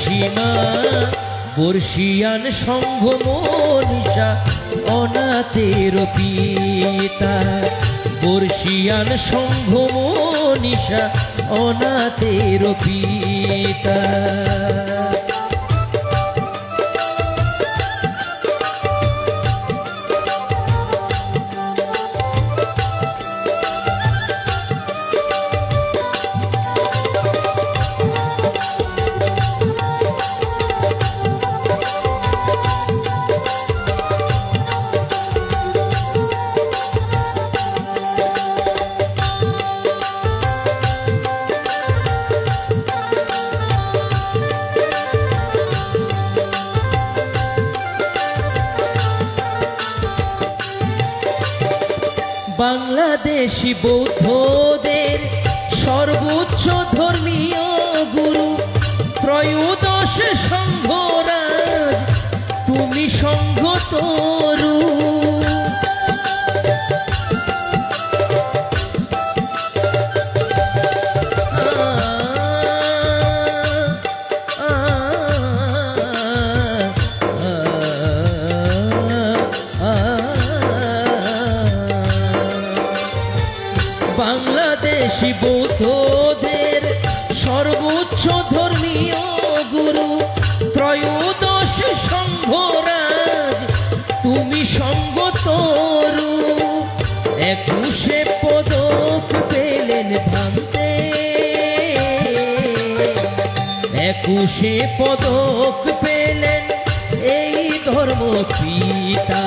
সীমা বর্ষিয়ান সম্ভ মনীষা অনাথের পিতা। বর্ষিয়ান সম্ভ মনীষা অনাথের পিতা। বাংলাদেশি বৌদ্ধদের সর্বোচ্চ ধর্মীয় গুরু ত্রয়োদশ সংঘরাজ তুমি সংঘ তরু। বাংলাদেশি বৌদ্ধদের সর্বোচ্চ ধর্মীয় গুরু ত্রয়োদশ সংঘরাজ, তুমি সঙ্গতরু একুশে পদক পেলেন ভাঙতে। একুশে পদক পেলেন এই ধর্ম পিতা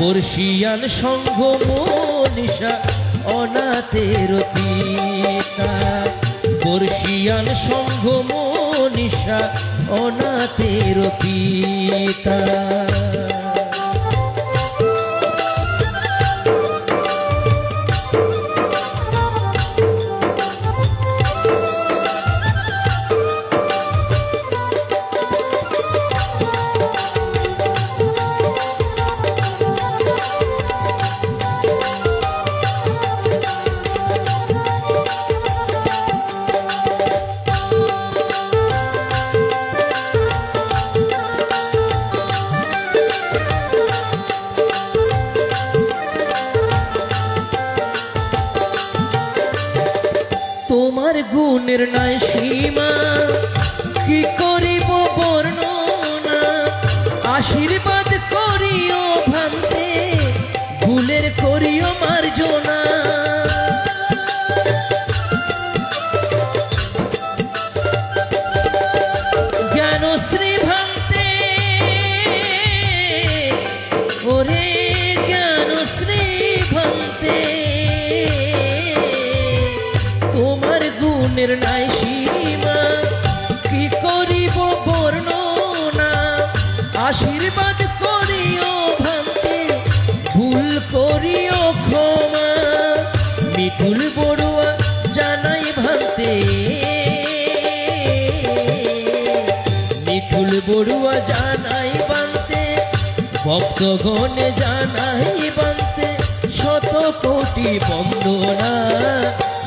বর্ষিয়ান সংঘ মনীষা। অনাথের পিতা বর্ষিয়ান সংঘ মনীষা অনাথের পিতা। তোমার গুণের নাই সীমা। কি করিব বর্ণনা? আশীর্বাদ করিও ভান্তে ভুলের করিও মার্জনা। গুণের নাই সীমা। কি করিব বর্ণনা? আশীর্বাদ করিও ভান্তে ভুল করিও ক্ষমা। মিঠুল বড়ুয়া জানাই ভান্তে মিঠুল বড়ুয়া জানাই বান্তে ভক্তগণে জানাই বান্তে শত কোটি বন্দনা।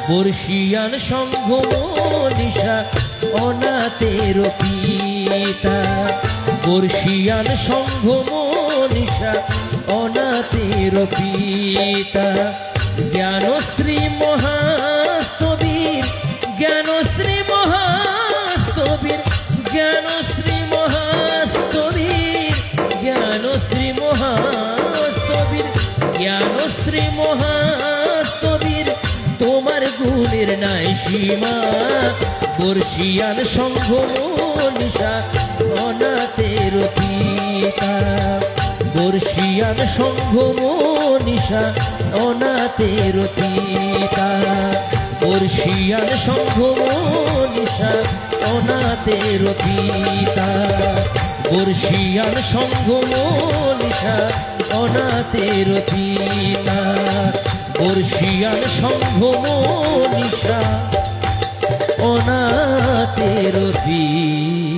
বর্ষিয়ান সংঘ মনীষা অনাথের পিতা বর্ষিয়ান সংঘ মনীষা অনাথের পিতা জ্ঞানশ্রী মহাস্তবীর জ্ঞানশ্রী মহাস্তবীর জ্ঞানশ্রী মহাস্তবীর জ্ঞানশ্রী মহাস্তবীর জ্ঞানশ্রী মহাস্তবীর সীমা বর্ষিয়ান সংঘ মনীষা অনাথের পিতা বর্ষিয়ান সংঘ মনীষা অনাথের পিতা বর্ষিয়ান সংঘ মনীষা অনাথের পিতা বর্ষিয়ান সংঘ মনীষা অনাথের পিতা বর্ষিয়ান সংঘ মনীষা অনাথের পিতা